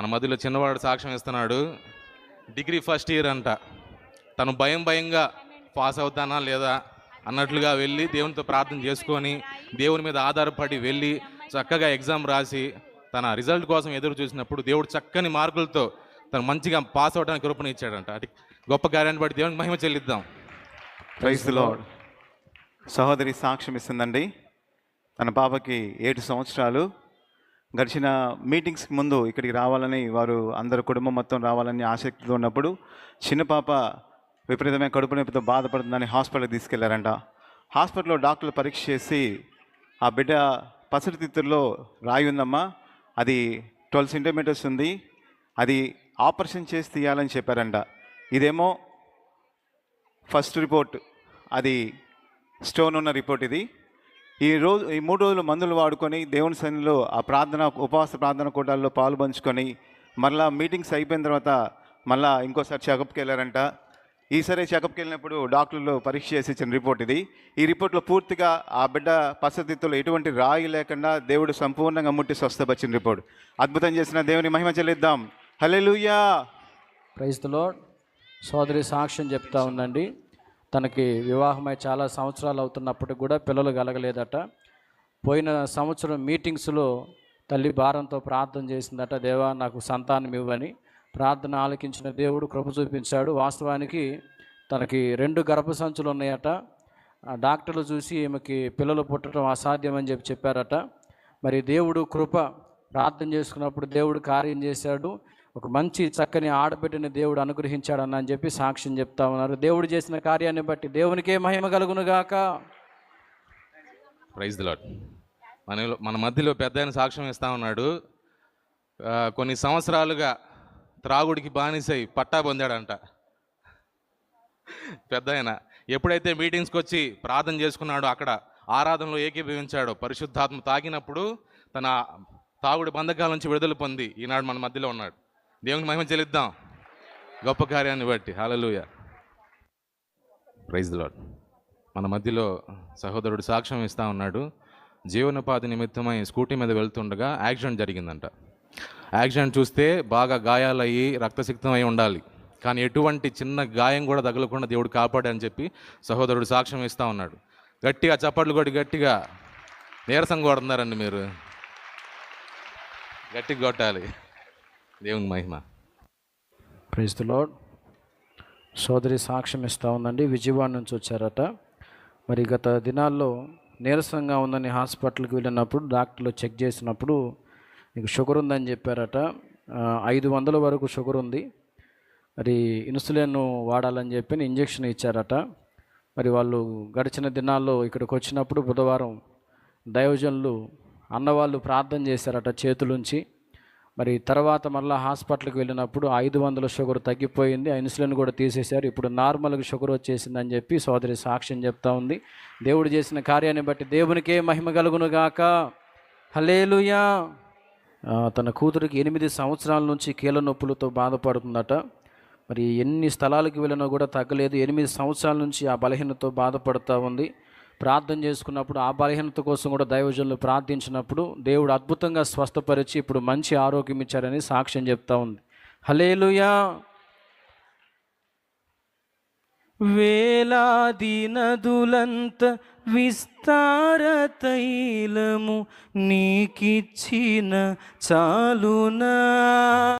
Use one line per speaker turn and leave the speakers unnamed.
మన మధ్యలో చిన్నవాడు సాక్ష్యం ఇస్తున్నాడు. డిగ్రీ ఫస్ట్ ఇయర్ అంట. తను భయం భయంగా పాస్ అవుతానా లేదా అన్నట్లుగా వెళ్ళి దేవునితో ప్రార్థన చేసుకొని దేవుని మీద ఆధారపడి వెళ్ళి చక్కగా ఎగ్జామ్ రాసి తన రిజల్ట్ కోసం ఎదురు చూసినప్పుడు దేవుడు చక్కని మార్కులతో తను మంచిగా పాస్ అవడానికి కృపణ ఇచ్చాడంట అది గొప్ప కార్యాన్ని బట్టి దేవునికి మహిమ చెల్లిద్దాం.
ప్రైజ్ లార్డ్ సహోదరి సాక్ష్యం ఇస్తుందండి. తన పాపకి ఏడు సంవత్సరాలు. గడిచిన మీటింగ్స్కి ముందు ఇక్కడికి రావాలని వారు అందరు కుటుంబం మొత్తం రావాలని ఆసక్తితో ఉన్నప్పుడు చిన్న పాప విపరీతమైన కడుపు నొప్పితో బాధపడుతుందని హాస్పిటల్కి తీసుకెళ్ళారంట. హాస్పిటల్లో డాక్టర్లు పరీక్ష చేసి ఆ బిడ్డ పసిరితిత్తుల్లో రాయి ఉందమ్మా అది ట్వెల్వ్ సెంటీమీటర్స్ ఉంది అది ఆపరేషన్ చేసి తీయాలని చెప్పారంట. ఇదేమో ఫస్ట్ రిపోర్ట్ అది స్టోన్ ఉన్న రిపోర్ట్ ఇది. ఈ రోజు ఈ మూడు రోజులు మందులు వాడుకొని దేవుని శనిలో ఆ ప్రార్థన ఉపవాస ప్రార్థన కూటాల్లో పాలు పంచుకొని మళ్ళా మీటింగ్స్ అయిపోయిన తర్వాత మళ్ళా ఇంకోసారి చెకప్కి వెళ్ళారంట. ఈసారి చెకప్కి వెళ్ళినప్పుడు డాక్టర్లు పరీక్ష చేసి ఇచ్చిన రిపోర్ట్ ఇది. ఈ రిపోర్ట్లో పూర్తిగా ఆ బిడ్డ పరిస్థితుల్లో ఎటువంటి రాయి లేకుండా దేవుడు సంపూర్ణంగా ముట్టి స్వస్థపరిచిన రిపోర్ట్. అద్భుతం చేసిన దేవుని మహిమ చెల్లిద్దాం. హలే
లూయా ద సోదరి సాక్ష్యం చెప్తా ఉందండి తనకి వివాహమై చాలా సంవత్సరాలు అవుతున్నప్పటికి కూడా పిల్లలు కలగలేదట. పోయిన సంవత్సరం మీటింగ్స్లో తల్లి భారంతో ప్రార్థన చేసిందట దేవా నాకు సంతానం ఇవ్వని. ప్రార్థన ఆలకించిన దేవుడు కృప చూపించాడు. వాస్తవానికి తనకి రెండు గర్భసంచులు ఉన్నాయట. డాక్టర్లు చూసి ఈమెకి పిల్లలు పుట్టడం అసాధ్యమని చెప్పి చెప్పారట. మరి దేవుడు కృప ప్రార్థన చేసుకున్నప్పుడు దేవుడు కార్యం చేశాడు. ఒక మంచి చక్కని ఆడబిడ్డని దేవుడు అనుగ్రహించాడన్న అని చెప్పి సాక్ష్యం చెప్తా ఉన్నారు. దేవుడు చేసిన కార్యాన్ని బట్టి దేవునికే మహిమ కలుగునుగాక
ప్రైజ్ లాడ్ మన మన మధ్యలో పెద్ద ఆయన సాక్ష్యం ఇస్తా ఉన్నాడు. కొన్ని సంవత్సరాలుగా త్రాగుడికి బానిసై పట్టా పొందాడంట. పెద్ద ఆయన ఎప్పుడైతే మీటింగ్స్కి వచ్చి ప్రార్థన చేసుకున్నాడో అక్కడ ఆరాధనలో ఏకీభవించాడో పరిశుద్ధాత్మ తాగినప్పుడు తన తాగుడి బంధకాల నుంచి విడుదల పొంది ఈనాడు మన మధ్యలో ఉన్నాడు. దేవునికి మహిమ చెల్లిద్దాం. గొప్ప కార్యాన్ని బట్టి. హాలలుయ ప్రైజ్ లాడ్ మన మధ్యలో సహోదరుడు సాక్ష్యం ఇస్తా ఉన్నాడు. జీవనోపాధి నిమిత్తమై స్కూటీ మీద వెళ్తుండగా యాక్సిడెంట్ జరిగిందంట. యాక్సిడెంట్ చూస్తే బాగా గాయాలయ్యి రక్తసిక్తం అయి ఉండాలి. కానీ ఎటువంటి చిన్న గాయం కూడా తగలకుండా దేవుడు కాపాడని చెప్పి సహోదరుడు సాక్ష్యం ఇస్తూ ఉన్నాడు. గట్టిగా చప్పట్లు కొట్టి గట్టిగా నీరసం కొడుతున్నారండి మీరు. గట్టిగా కొట్టాలి. దేవుని మహిమ.
ప్రైజ్ సోదరి సాక్ష్యం ఇస్తూ ఉందండి. విజయవాడ నుంచి వచ్చారట. మరి గత దినాల్లో నీరసంగా ఉందని హాస్పిటల్కి వెళ్ళినప్పుడు డాక్టర్లు చెక్ చేసినప్పుడు మీకు షుగర్ ఉందని చెప్పారట. ఐదు వందల వరకు షుగర్ ఉంది. మరి ఇన్సులిన్ వాడాలని చెప్పి ఇంజెక్షన్ ఇచ్చారట. మరి వాళ్ళు గడిచిన దినాల్లో ఇక్కడికి వచ్చినప్పుడు బుధవారం దైవజనులు అన్నవాళ్ళు ప్రార్థన చేశారట చేతులుంచి. మరి తర్వాత మళ్ళీ హాస్పిటల్కి వెళ్ళినప్పుడు ఐదు వందల షుగర్ తగ్గిపోయింది. ఆ ఇన్సులిన్ కూడా తీసేశారు. ఇప్పుడు నార్మల్గా షుగర్ వచ్చేసిందని చెప్పి సోదరి సాక్ష్యం చెప్తా ఉంది. దేవుడు చేసిన కార్యాన్ని బట్టి దేవునికే మహిమ కలుగునుగాక హలేలుయా తన కూతురికి ఎనిమిది సంవత్సరాల నుంచి కీళ్ళ నొప్పులతో బాధపడుతుందట. మరి ఎన్ని స్థలాలకు వెళ్ళినా కూడా తగ్గలేదు. ఎనిమిది సంవత్సరాల నుంచి ఆ బలహీనతో బాధపడుతూ ఉంది. ప్రార్థన చేసుకున్నప్పుడు ఆ బలహీనత కోసం కూడా దైవజనులు ప్రార్థించినప్పుడు దేవుడు అద్భుతంగా స్వస్థపరిచి ఇప్పుడు మంచి ఆరోగ్యం ఇచ్చారని సాక్ష్యం చెప్తా ఉంది. హలేలుయా వేలాది నదులంత విస్తార తైలము నీకిచ్చిన చాలునా.